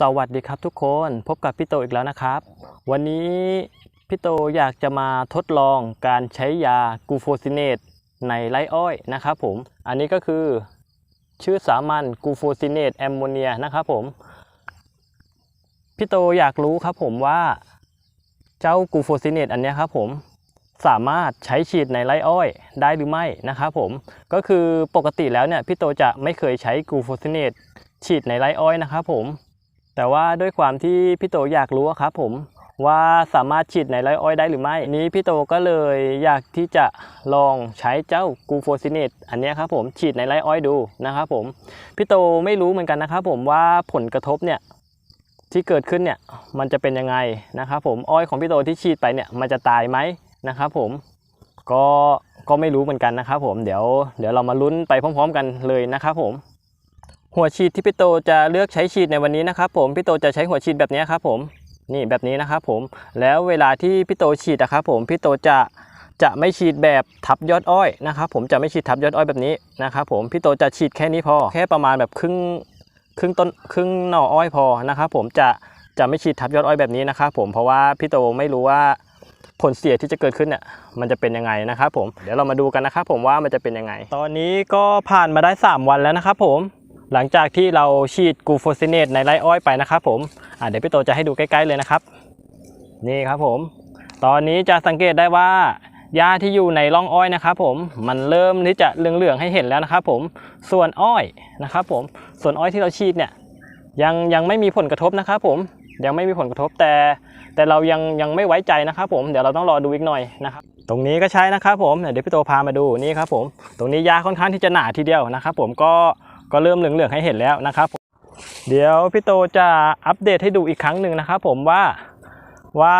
สวัสดีครับทุกคนพบกับพี่โตอีกแล้วนะครับ วันนี้พี่โตอยากจะมาทดลองการใช้ยากูโฟซิเนตในไรอ้อยนะครับผม อันนี้ก็คือชื่อสามัญกูโฟซิเนตแอมโมเนียนะครับผม พี่โตอยากรู้ครับผมว่า เจ้ากูโฟซิเนตอันนี้ครับผมสามารถใช้ฉีดในไรอ้อยได้หรือไม่นะครับผม ก็คือปกติแล้วเนี่ยพี่โตจะไม่เคยใช้กูโฟซิเนตฉีดในไรอ้อยนะครับผม แต่ว่าด้วยความที่พี่โตอยากรู้ครับผมว่าสามารถฉีดในไร่อ้อยได้หรือไม่ นี้พี่โตก็เลยอยากที่จะลองใช้เจ้ากูโฟซิเนตอันนี้ครับผมฉีดในไร่อ้อยดูนะครับผมพี่โตไม่รู้เหมือนกันนะครับผมว่าผลกระทบเนี่ยที่เกิดขึ้นเนี่ยมันจะเป็นยังไงนะครับผมอ้อยของพี่โตที่ฉีดไปเนี่ยมันจะตายไหมนะครับผมก็ก็ไม่รู้เหมือนกันนะครับผมเดี๋ยวเดี๋ยวเรามาลุ้นไปพร้อม ๆ กันเลยนะครับผม หัวฉีดที่พี่โตจะเลือกใช้ฉีดในวันนี้นะครับผมพี่โตจะใช้หัวฉีดแบบนี้ครับผมนี่แบบนี้นะครับผมแล้วเวลาที่พี่โตฉีดนะครับผมพี่โตจะจะไม่ฉีดแบบทับยอดอ้อยนะครับผมจะไม่ฉีดทับยอดอ้อยแบบนี้นะครับผมพี่โตจะฉีดแค่นี้พอแค่ประมาณแบบครึ่งครึ่งต้นครึ่งหน่ออ้อยพอนะครับผมจะจะไม่ฉีดทับยอดอ้อยแบบนี้นะครับผมเพราะว่าพี่โตไม่รู้ว่าผลเสียที่จะเกิดขึ้นเนี่ยมันจะเป็นยังไงนะครับผมเดี๋ยวเรามาดูกันนะครับผมว่ามันจะเป็นยังไง ตอนนี้ก็ผ่านมาได้ 3 วันแล้วนะครับผม หลังจากที่เราฉีดกูโฟซิเนตในไรอ้อยไปนะครับผมอะเดี๋ยวพี่โตจะให้ดูใกล้ๆเลยนะครับ นี่ครับผม ตอนนี้จะสังเกตได้ว่าหญ้าที่อยู่ในร่องอ้อยนะครับผมมันเริ่มที่จะเหลืองๆให้เห็นแล้วนะครับผมส่วนอ้อยนะครับผมส่วนอ้อยที่เราฉีดเนี่ยยังยังไม่มีผลกระทบนะครับผมยังไม่มีผลกระทบแต่ แต่เรายังยังไม่ไว้ใจนะครับผมเดี๋ยวเราต้องรอดูอีกหน่อยนะครับตรงนี้ก็ใช้นะครับผมเดี๋ยวพี่โตพามาดูนี่ครับผมตรงนี้หญ้าค่อนข้างที่จะหนาทีเดียวนะครับผมก็ ก็เริ่มเหลืองๆให้เห็นแล้วนะครับผมเดี๋ยวพี่โตจะอัปเดตให้ดูอีกครั้งหนึ่งนะครับผมว่าว่า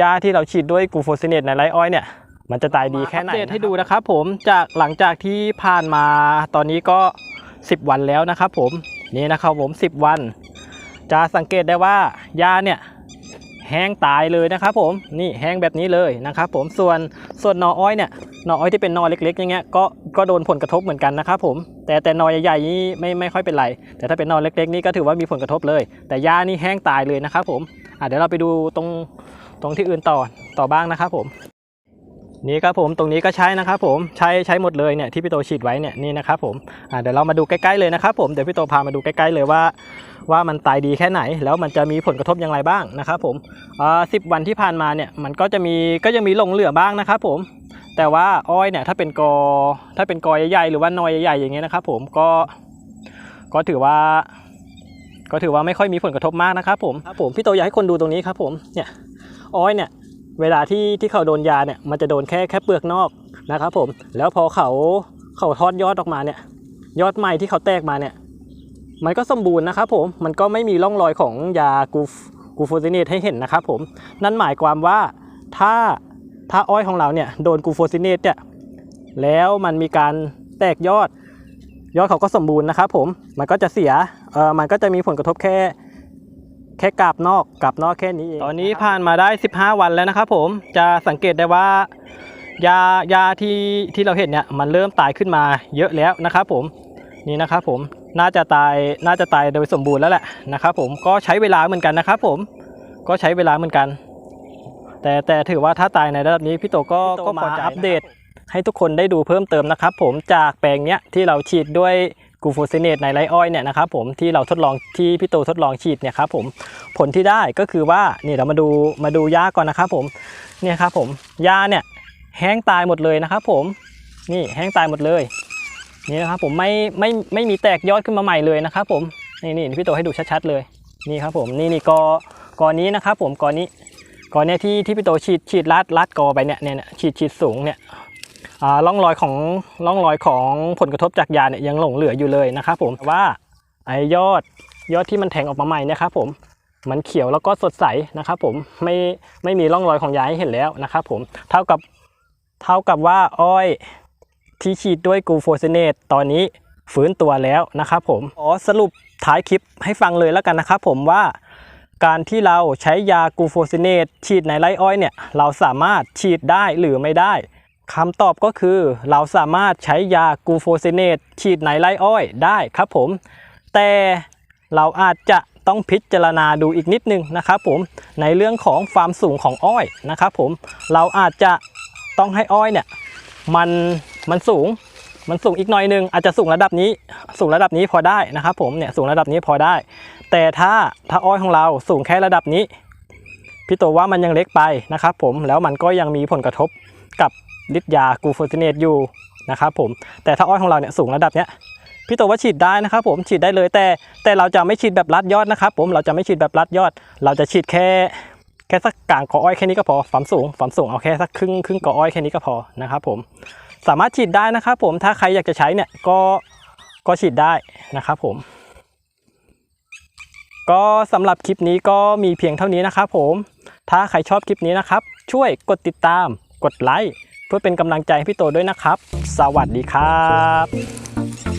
ยาที่เราฉีดด้วยกูโฟซิเนตในไรอ้อยเนี่ยมันจะตายดีแค่ไหนอัปเดตให้ดูนะครับผมจากหลังจากที่ผ่านมาตอนนี้ก็ 10 วันแล้วนะครับผมนี่นะครับผม 10 วัน จะสังเกตได้ว่า ยาเนี่ย แห้งตายเลยนะครับผมนี่แห้งแบบนี้เลยนะครับผมส่วนส่วนนออ้อยเนี่ยนออ้อยที่เป็นนอเล็กๆอย่างเงี้ยก็ก็โดนผลกระทบเหมือนกันนะครับผมแต่แต่นอใหญ่ๆนี่ไม่ไม่ค่อยเป็นไร แต่ถ้าเป็นนอเล็กๆนี่ก็ถือว่ามีผลกระทบเลย แต่หญ้านี่แห้งตายเลยนะครับผมอะเดี๋ยวเราไปดูตรงตรงที่อื่นต่อต่อบ้างนะครับผม นี่ครับผมตรงนี้ก็ใช้นะครับผมใช้ใช้หมดเลยเนี่ยที่พี่โตฉีดไว้เนี่ยนี่นะครับผมอะเดี๋ยวเรามาดูใกล้ๆเลยนะครับผมเดี๋ยวพี่โตพามาดูใกล้ๆเลยว่า ว่ามันตายดีแค่ไหน แล้วมันจะมีผลกระทบอย่างไรบ้างนะครับผมอ่าสิบวันที่ผ่านมาเนี่ยมันก็จะมีก็ยังมีหลงเหลือบ้างนะครับผมแต่ว่าอ้อยเนี่ยถ้าเป็นกอถ้าเป็นกอใหญ่ๆหรือว่านอยใหญ่ๆอย่างเงี้ยนะครับผมก็ก็ถือว่า ก็ถือว่าไม่ค่อยมีผลกระทบมากนะครับผมครับผมพี่โตอยากให้คนดูตรงนี้ครับผมเนี่ยอ้อยเนี่ย เวลาที่ที่เขาโดนยาเนี่ยมันจะโดนแค่แค่เปลือกนอกนะครับผมแล้วพอเขาเขาทอดยอดออกมาเนี่ยยอดใหม่ที่เขาแตกมาเนี่ยมันก็สมบูรณ์นะครับผมมันก็ไม่มีร่องรอยของยากูกูโฟซิเนตให้เห็นนะครับผมนั่นหมายความว่าถ้าถ้าอ้อยของเราเนี่ยโดนกูโฟซิเนตเนี่ยแล้วมันมีการแตกยอด ยอดเขาก็สมบูรณ์นะครับผมมันก็จะเสียเออมันก็จะมีผลกระทบแค่ แค่กาบนอกกาบนอกแค่นี้เองตอนนี้ผ่านมาได้ 15 วันแล้วนะครับผมจะสังเกตได้ว่ายายาที่ที่เราเห็นเนี่ยมันเริ่มตายขึ้นมาเยอะแล้วนะครับผมนี่นะครับผมน่าจะตายน่าจะตายโดยสมบูรณ์แล้วแหละนะครับผมก็ใช้เวลาเหมือนกันนะครับผมก็ใช้เวลาเหมือนกัน แต่แต่ถือว่าถ้าตายในระดับนี้พี่โตก็ก็มาอัปเดตให้ทุกคนได้ดูเพิ่มเติมนะครับผมจากแปลงเนี้ยที่เราฉีดด้วย กูโฟซิเนตในไรอ้อยเนี่ยนะครับผมที่เราทดลองที่พี่โตทดลองฉีดเนี่ยครับผมผลที่ได้ก็คือว่านี่เรามาดูมาดูหญ้าก่อนนะครับผมเนี่ยครับผมหญ้าเนี่ยแห้งตายหมดเลยนะครับผมนี่แห้งตายหมดเลยนี่นะครับผมไม่ไม่ไม่มีแตกยอดขึ้นมาใหม่เลยนะครับผมนี่นี่พี่โตให้ดูชัดๆเลยนี่ครับผมนี่นี่กอกอนี้นะครับผมกอนี้กอเนี้ยที่ที่พี่โตฉีดฉีดลัดลัดกอไปเนี่ยเนี่ยฉีดฉีดสูงเนี่ย ร่องรอยของร่องรอยของผลกระทบจากยาเนี่ยยังหลงเหลืออยู่เลยนะครับผมว่าไอยอดยอดที่มันแทงออกมาใหม่นะครับผมมันเขียวแล้วก็สดใสนะครับผมไม่ไม่มีร่องรอยของยาให้เห็นแล้วนะครับผมเท่ากับเท่ากับว่าอ้อยที่ฉีดด้วยกูโฟซิเนตตอนนี้ฟื้นตัวแล้วนะครับผมขอสรุปท้ายคลิปให้ฟังเลยแล้วกันนะครับผมว่าการที่เราใช้ยากูโฟซิเนตฉีดในไร่อ้อยเนี่ย เราสามารถฉีดได้หรือไม่ได้ คำตอบก็คือเราสามารถใช้ยากูโฟเซเนตฉีดในไร่อ้อยได้ครับผม แต่เราอาจจะต้องพิจารณาดูอีกนิดนึงนะครับผมในเรื่องของความสูงของอ้อยนะครับผมเราอาจจะต้องให้อ้อยเนี่ยมันมันสูงมันสูงอีกหน่อยนึงอาจจะสูงระดับนี้สูงระดับนี้พอได้นะครับผมเนี่ยสูงระดับนี้พอได้ แต่ถ้าถ้าอ้อยของเราสูงแค่ระดับนี้ พี่โตว่ามันยังเล็กไปนะครับผมแล้วมันก็ยังมีผลกระทบ กับฤทธิ์ยากูโฟซิเนตอยู่นะครับผมแต่ถ้าอ้อยของเราเนี่ยสูงระดับเนี้ยพี่โตว่าฉีดได้นะครับผมฉีดได้เลยแต่แต่เราจะไม่ฉีดแบบรัดยอดนะครับผมเราจะไม่ฉีดแบบรัดยอด เราจะฉีดแค่แค่สักกลางกออ้อยแค่นี้ก็พอความสูงความสูงเอาแค่สักครึ่งครึ่งกออ้อยแค่นี้ก็พอนะครับผมสามารถฉีดได้นะครับผมถ้าใครอยากจะใช้เนี่ยก็ก็ฉีดได้นะครับผม ก็สำหรับคลิปนี้ก็มีเพียงเท่านี้นะครับผมถ้าใครชอบคลิปนี้นะครับ ช่วยกดติดตาม กดไลค์เพื่อเป็นกำลังใจให้พี่โตด้วยนะครับ สวัสดีครับ